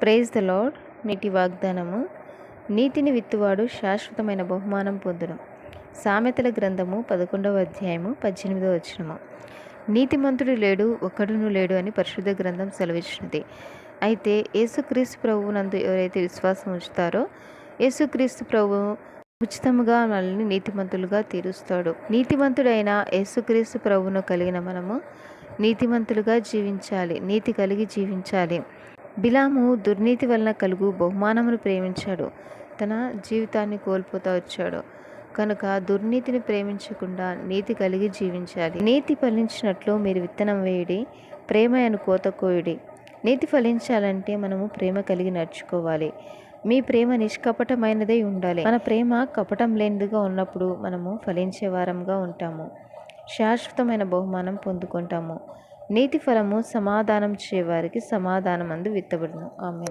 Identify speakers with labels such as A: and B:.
A: Praise the lord నీటి వాగ్దానము. నీతిని విత్తువాడు శాశ్వతమైన బహుమానం పొందును. సామెతల గ్రంథము పదకొండవ అధ్యాయము పద్దెనిమిదవ వచనము. నీతిమంతుడు లేడు ఒక్కడును లేడు అని పరిశుద్ధ గ్రంథం సెలవిచ్చినది అయితే యేసుక్రీస్తు ప్రభువు నందు ఎవరైతే విశ్వాసం ఉంచుతారో యేసుక్రీస్తు ప్రభు ఉచితముగా మనల్ని నీతిమంతులుగా తీరుస్తాడు. నీతిమంతుడైన యేసుక్రీస్తు ప్రభువును కలిగిన మనము నీతిమంతులుగా జీవించాలి నీతి కలిగి జీవించాలి. బిలాము దుర్నీతి వలన కలుగు బహుమానమును ప్రేమించాడు. తన జీవితాన్ని కోల్పోతూ వచ్చాడు. కనుక దుర్నీతిని ప్రేమించకుండా నీతి కలిగి జీవించాలి. నీతి ఫలించినట్లు మీరు విత్తనం వేయడి ప్రేమ అని కోత కోయడి. నీతి ఫలించాలంటే మనము ప్రేమ కలిగి నడుచుకోవాలి. మీ ప్రేమ నిష్కపటమైనదై ఉండాలి. మన ప్రేమ కపటం లేనిదిగా ఉన్నప్పుడు మనము ఫలించే వారంగా ఉంటాము. శాశ్వతమైన బహుమానం పొందుకుంటాము. నీతి ఫలము సమాధానం చేయవారికి సమాధానం అందు విత్తబడును. ఆమె